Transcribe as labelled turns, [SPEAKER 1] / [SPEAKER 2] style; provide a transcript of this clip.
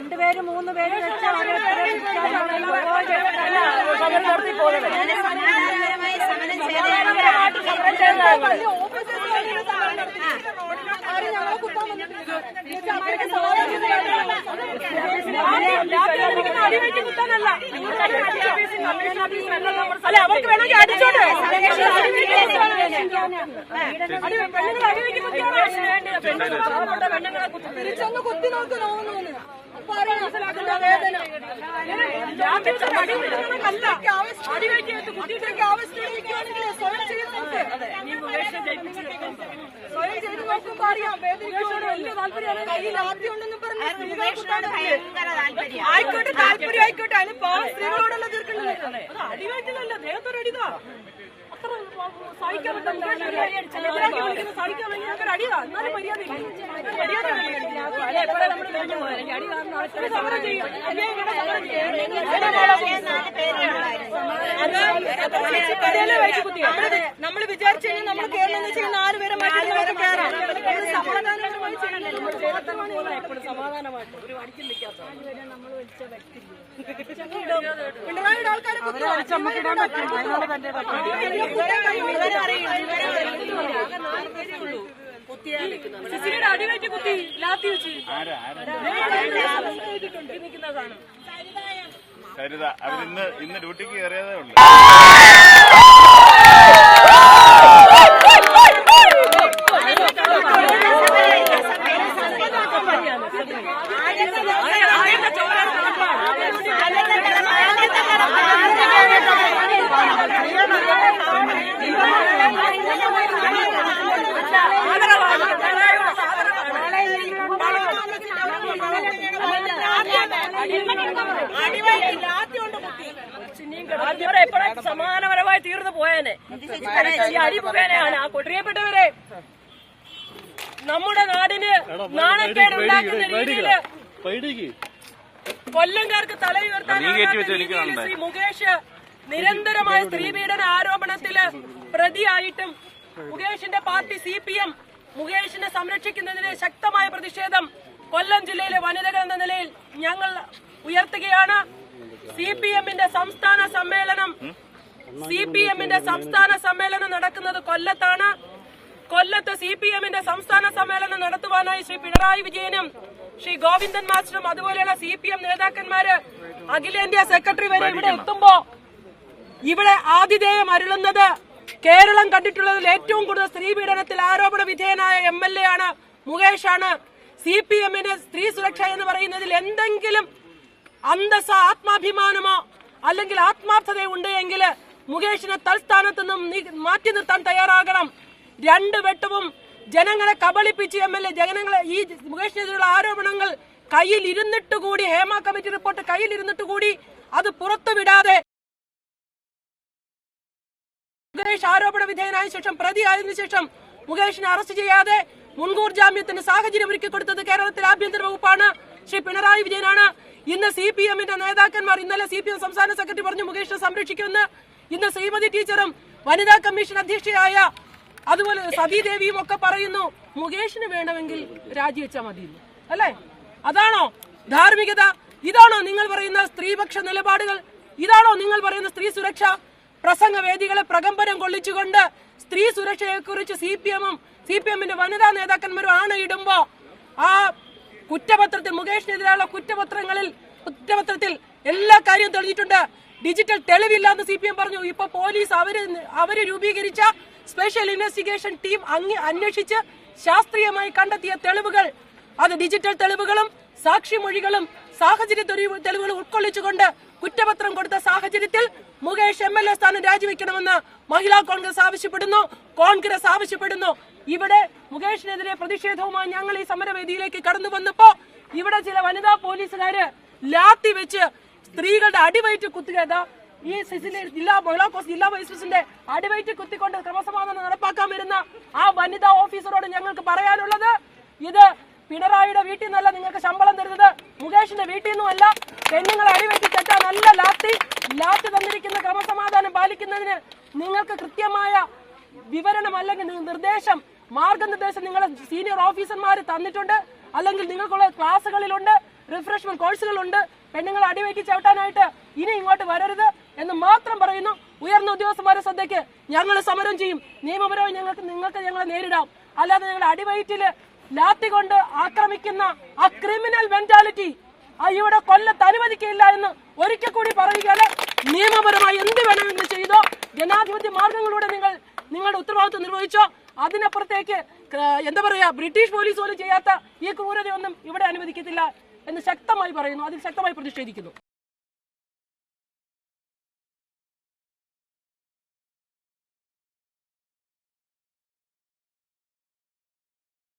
[SPEAKER 1] രണ്ടുപേര് മൂന്ന് പേര് വെച്ച്
[SPEAKER 2] സമരം
[SPEAKER 3] അല്ല അവർക്ക് വേണമെങ്കിൽ അടിച്ചോട്ടെ തിരിച്ചൊന്ന് കുത്തി നോക്ക് നോക്കുന്നു ആയിക്കോട്ടെ താല്പര്യം ആയിക്കോട്ടെ. അതിന് പാവം സ്ത്രീകളോടല്ല തീർക്കുന്നത് അത് അടിവയറ്റിലല്ല ദേഹത്തൊരടിതാ. അത്ര സഹിക്കാൻ സഹിക്കാൻ ഞങ്ങൾക്ക് അടിയതാ എന്നാലും മര്യാദ സമരം ചെയ്യും നമ്മൾ വിചാരിച്ചു കഴിഞ്ഞാൽ നമ്മൾ കേരളം എന്ന് ആറ് പേരെ മാറ്റി നമുക്ക് കയറാം ഇത് സമാധാനപരമായി ചെയ്യണം. നമ്മൾ ജയത്തമാണ് ഇവിടെ എപ്പോഴും സമാധാനമായിട്ട്. ഒരു അടിക്കും നിൽക്കാത്ത പിണറായിയുടെ കുത്തി ലാത്തി വെച്ച്. നിൽക്കുന്നതാണ്
[SPEAKER 4] സരിത അവരിന്ന് ഇന്ന് ഡ്യൂട്ടിക്ക് കയറിയതേ ഉള്ളൂ.
[SPEAKER 3] എപ്പോഴും സമാനപരമായി തീർന്നു പോയേനെ ഈ അടി മുഖേനയാണ് ആ കൊട്ടിയപ്പെട്ടവരെ നമ്മുടെ നാടിന് നാണക്കേട് ഉണ്ടാക്കുന്ന രീതിയിൽ കൊല്ലംകാർക്ക് തല തലയുയർത്താൻ ശ്രീ മുകേഷ് നിരന്തരമായ സ്ത്രീപീഡന ആരോപണത്തിൽ പ്രതിയായിട്ടും മുകേഷിന്റെ പാർട്ടി സി പി എം മുകേഷിനെ സംരക്ഷിക്കുന്നതിന് ശക്തമായ പ്രതിഷേധം കൊല്ലം ജില്ലയിലെ വനിതകൾ ഉയർത്തുകയാണ്. സി പി എമ്മിന്റെ സംസ്ഥാന സമ്മേളനം സി പി എമ്മിന്റെ സംസ്ഥാന സമ്മേളനം നടക്കുന്നത് കൊല്ലത്താണ്. കൊല്ലത്ത് സി പി എമ്മിന്റെ സംസ്ഥാന സമ്മേളനം നടത്തുവാനായി ശ്രീ പിണറായി വിജയനും ശ്രീ ഗോവിന്ദൻ മാസ്റ്ററും അതുപോലെയുള്ള സി പി എം നേതാക്കന്മാര് അഖിലേന്ത്യാ സെക്രട്ടറി വരെ ഇവിടെ എത്തുമ്പോ ഇവിടെ ആതിഥേയം അരുളുന്നത് കേരളം കണ്ടിട്ടുള്ളതിൽ ഏറ്റവും കൂടുതൽ സ്ത്രീ പീഡനത്തിൽ ആരോപണ വിധേയനായ എം എൽ എ ആണ് മുകേഷാണ് സി പി എമ്മിന് സ്ത്രീ സുരക്ഷ എന്ന് പറയുന്നതിൽ എന്തെങ്കിലും അന്തസ്സ ആത്മാഭിമാനമോ അല്ലെങ്കിൽ ആത്മാർത്ഥത ഉണ്ട് എങ്കിൽ മുകേഷിനെ തൽസ്ഥാനത്ത് നിന്നും മാറ്റി നിർത്താൻ തയ്യാറാകണം. രണ്ട് വെട്ടവും ജനങ്ങളെ കബളിപ്പിച്ച് എം എൽ എ ജനങ്ങളെ ഈ മുകേഷിനെതിരെയുള്ള ആരോപണങ്ങൾ കയ്യിൽ ഇരുന്നിട്ട് കൂടി ഹേമ കമ്മിറ്റി റിപ്പോർട്ട് കയ്യിൽ ഇരുന്നിട്ട് കൂടി അത് പുറത്തുവിടാതെ മുകേഷ് ആരോപണ വിധേയനായ ശേഷം പ്രതിയായതിനു ശേഷം മുകേഷിനെ അറസ്റ്റ് ചെയ്യാതെ മുൻകൂർ ജാമ്യത്തിന് സാഹചര്യം ഒരുക്കി കൊടുത്തത് കേരളത്തിലെ ആഭ്യന്തര വകുപ്പാണ്. ശ്രീ പിണറായി വിജയനാണ്. ഇന്ന് സി പി എമ്മിന്റെ നേതാക്കന്മാർ ഇന്നലെ സി പി എം സംസ്ഥാന സെക്രട്ടറി പറഞ്ഞു മുകേഷിനെ സംരക്ഷിക്കുമെന്ന്. ഇന്ന് ശ്രീമതി ടീച്ചറും വനിതാ കമ്മീഷൻ അധ്യക്ഷയായ അതുപോലെ സതീദേവിയും ഒക്കെ പറയുന്നു മുകേഷിന് വേണമെങ്കിൽ രാജിവെച്ചാൽ മതി അല്ലേ? അതാണോ ധാർമ്മികത? ഇതാണോ നിങ്ങൾ പറയുന്ന സ്ത്രീപക്ഷ നിലപാടുകൾ? ഇതാണോ നിങ്ങൾ പറയുന്ന സ്ത്രീ സുരക്ഷ? പ്രസംഗവേദികളെ പ്രകമ്പനം കൊള്ളിച്ചുകൊണ്ട് സ്ത്രീ സുരക്ഷയെക്കുറിച്ച് സി പി എമ്മും സി പി എമ്മിന്റെ വനിതാ നേതാക്കന്മാരും ആണയിടുമ്പോ ആ കുറ്റപത്രത്തിൽ മുകേഷിനെതിരെയുള്ള കുറ്റപത്രങ്ങളിൽ കുറ്റപത്രത്തിൽ എല്ലാ കാര്യവും തെളിഞ്ഞിട്ടുണ്ട്. ഡിജിറ്റൽ തെളിവില്ലാന്ന് സി പി എം പറഞ്ഞു. ഇപ്പൊ പോലീസ് അവർ അവർ രൂപീകരിച്ച സ്പെഷ്യൽ ഇൻവെസ്റ്റിഗേഷൻ ടീം അന്വേഷിച്ച് ശാസ്ത്രീയമായി കണ്ടെത്തിയ തെളിവുകൾ. അത് ഡിജിറ്റൽ തെളിവുകളും സാക്ഷിമൊഴികളും സാഹചര്യ തെളിവുകളും ഉൾക്കൊള്ളിച്ചുകൊണ്ട് കുറ്റപത്രം കൊടുത്ത സാഹചര്യത്തിൽ മുകേഷ് എം എൽ എ സ്ഥാനം രാജിവെക്കണമെന്ന് മഹിളാ കോൺഗ്രസ് ആവശ്യപ്പെടുന്നു. കോൺഗ്രസ് ആവശ്യപ്പെടുന്നു. ഇവിടെ മുകേഷിനെതിരെ പ്രതിഷേധവുമായി ഞങ്ങൾ ഈ സമരവേദിയിലേക്ക് കടന്നു വന്നപ്പോ ഇവിടെ ചില വനിതാ പോലീസുകാര് ലാത്തി വെച്ച് സ്ത്രീകളുടെ അടിവയറ്റ് കുത്തുകയതാ ഈ സിസിലെ ജില്ലാ മഹിളാ കോൺഗ്രസ് ജില്ലാ വൈസ് പ്രസിഡന്റ് അടിവയറ്റ് കുത്തിക്കൊണ്ട് ക്രമസമാധാനം നടപ്പാക്കാൻ വരുന്ന ആ വനിതാ ഓഫീസറോട് ഞങ്ങൾക്ക് പറയാനുള്ളത് ഇത് പിണറായിയുടെ വീട്ടിൽ നിന്നല്ല നിങ്ങൾക്ക് ശമ്പളം തരുന്നത്. മുകേഷിന്റെ വീട്ടിൽ നിന്നുമല്ല. പെണ്ണുങ്ങളെ അടിവെട്ടി തെറ്റാ നല്ല ലാത്തി ലാത്തി തന്നിരിക്കുന്ന ക്രമസമാധാനം പാലിക്കുന്നതിന് നിങ്ങൾക്ക് കൃത്യമായ വിവരണം അല്ലെങ്കിൽ നിർദ്ദേശം മാർഗനിർദ്ദേശം നിങ്ങളെ സീനിയർ ഓഫീസർമാർ തന്നിട്ടുണ്ട്. അല്ലെങ്കിൽ നിങ്ങൾക്കുള്ള ക്ലാസ്സുകളിലുണ്ട് റിഫ്രഷ്മെന്റ് കോഴ്സുകളുണ്ട് പെണ്ണുങ്ങളെ അടിവെക്കി ചവിട്ടാനായിട്ട് ഇനി ഇങ്ങോട്ട് വരരുത് എന്ന് മാത്രം പറയുന്നു. ഉയർന്ന ഉദ്യോഗസ്ഥന്മാരെ ശ്രദ്ധയ്ക്ക് ഞങ്ങൾ സമരം ചെയ്യും. നിയമപരമായി ഞങ്ങൾക്ക് നിങ്ങൾക്ക് ഞങ്ങളെ നേരിടാം. അല്ലാതെ ഞങ്ങൾ അടിവയറ്റിൽ ലാത്തി കൊണ്ട് ആക്രമിക്കുന്ന ആ ക്രിമിനൽ മെന്റാലിറ്റി ഇവിടെ കൊല്ലത്ത് അനുവദിക്കില്ല എന്ന് ഒരിക്കൽ കൂടി പറയുകയാണ്. നിയമപരമായി എന്ത് വേണമെങ്കിലും ചെയ്തോ ജനാധിപത്യ മാർഗങ്ങളിലൂടെ നിങ്ങൾ നിങ്ങളുടെ ഉത്തരവാദിത്വം നിർവഹിച്ചോ അതിനപ്പുറത്തേക്ക് എന്താ പറയാ ബ്രിട്ടീഷ് പോലീസ് പോലും ചെയ്യാത്ത ഈ ക്രൂരതയൊന്നും ഇവിടെ അനുവദിക്കത്തില്ല എന്ന് ശക്തമായി പറയുന്നു. അതിൽ ശക്തമായി പ്രതിഷേധിക്കുന്നു.